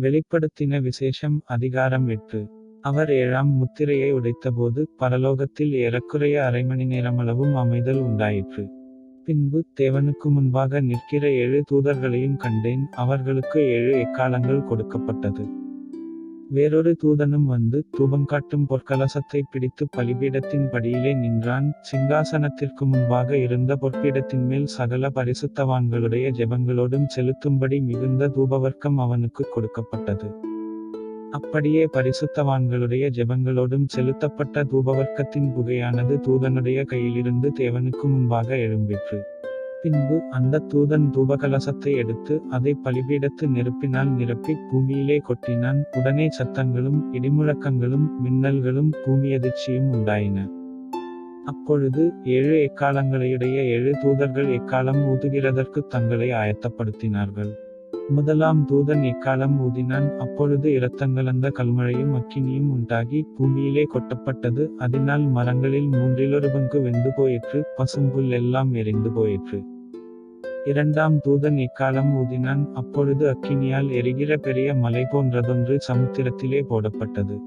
வெளிப்படுத்தின விசேஷம் அதிகாரம் எட்டு. அவர் ஏழாம் முத்திரையை உடைத்தபோது பரலோகத்தில் ஏறக்குறைய அரை மணி நேரமளவும் அமைதல் உண்டாயிற்று. பின்பு தேவனுக்கு முன்பாக நிற்கிற ஏழு தூதர்களையும் கண்டேன் அவர்களுக்கு ஏழு எக்காலங்கள் கொடுக்கப்பட்டது. வேறொரு தூதனும் வந்து தூபம் காட்டும் பொற்கலசத்தை பிடித்து பலிபீடத்தின் படியிலே நின்றான். சிங்காசனத்திற்கு முன்பாக இருந்த பொற்பீடத்தின் மேல் சகல பரிசுத்தவான்களுடைய ஜெபங்களோடும் செலுத்தும்படி மிகுந்த தூபவர்க்கம் அவனுக்கு கொடுக்கப்பட்டது. அப்படியே பரிசுத்தவான்களுடைய ஜெபங்களோடும் செலுத்தப்பட்ட தூபவர்க்கத்தின் புகையானது தூதனுடைய கையிலிருந்து தேவனுக்கு முன்பாக எழும்பிற்று. பின்பு அந்த தூதன் தூபகலசத்தை எடுத்து அதை பலிபீடத்து நெருப்பினால் நிரப்பி பூமியிலே கொட்டினான். உடனே சத்தங்களும் இடிமுழக்கங்களும் மின்னல்களும் பூமியதிர்ச்சியும் உண்டாயின. அப்பொழுது ஏழு எக்காலங்களையுடைய ஏழு தூதர்கள் எக்காலம் ஊதுகிறதற்கு தங்களை ஆயத்தப்படுத்தினார்கள். முதலாம் தூதன் எக்காலம் ஊதினான். அப்பொழுது இரத்தங்கலந்த கல்மழையும் அக்கினியும் உண்டாகி பூமியிலே கொட்டப்பட்டது. அதனால் மரங்களில் மூன்றிலொரு பங்கு வெந்து போயிற்று. பசும்புல் எல்லாம் எரிந்து போயிற்று. இரண்டாம் தூதன் இக்காலம் ஊதினான்? அப்பொழுது அக்கினியால் எரிகிற பெரிய மலை போன்றதொன்று சமுத்திரத்திலே போடப்பட்டது.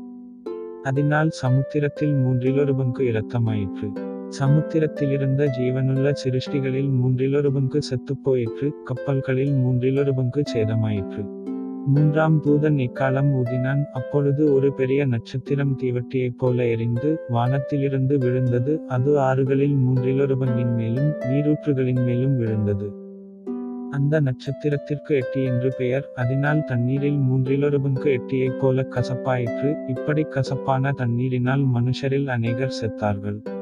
அதனால் சமுத்திரத்தில் மூன்றிலொரு பங்கு இரத்தமாயிற்று. சமுத்திரத்திலிருந்த ஜீவனுள்ள சிருஷ்டிகளில் மூன்றிலொரு பங்கு செத்துப் போயிற்று கப்பல்களில் மூன்றிலொரு பங்கு சேதமாயிற்று. மூன்றாம் தூதன் இக்காலம் ஊதினான்? அப்பொழுது ஒரு பெரிய நட்சத்திரம் தீவட்டியைப் போல எரிந்து வானத்திலிருந்து விழுந்தது. அது ஆறுகளில் மூன்றிலொரு பங்கின் மேலும் நீரூற்றுகளின் மேலும் விழுந்தது. அந்த நட்சத்திரத்திற்கு எட்டி என்று பெயர். அதனால் தண்ணீரில் மூன்றிலொரு பங்கு எட்டியைப் போல கசப்பாயிற்று. இப்படி கசப்பான தண்ணீரினால் மனுஷரில் அநேகர் செத்தார்கள்.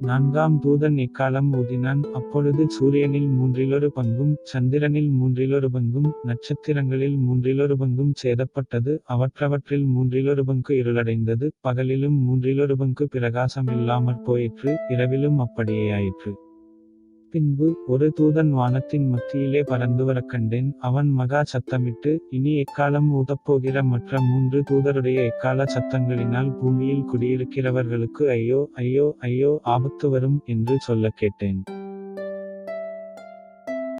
நான்காம் தூதன் இக்காலம் ஊதினான். அப்பொழுது சூரியனில் மூன்றிலொரு பங்கும் சந்திரனில் மூன்றிலொரு பங்கும் நட்சத்திரங்களில் மூன்றிலொரு பங்கும் சேதப்பட்டது. அவற்றவற்றில் மூன்றிலொரு பங்கு இருளடைந்தது. பகலிலும் மூன்றிலொரு பங்கு பிரகாசம் இல்லாமற் போயிற்று. இரவிலும் அப்படியே ஆயிற்று. பின்பு ஒரு தூதன் வானத்தின் மத்தியிலே பறந்து வரக் கண்டேன். அவன் மகா சத்தமிட்டு இனி எக்காலம் ஊதப்போகிற மற்ற மூன்று தூதருடைய எக்கால சத்தங்களினால் பூமியில் குடியிருக்கிறவர்களுக்கு ஐயோ ஐயோ ஐயோ ஆபத்து வரும் என்று சொல்லக் கேட்டேன்.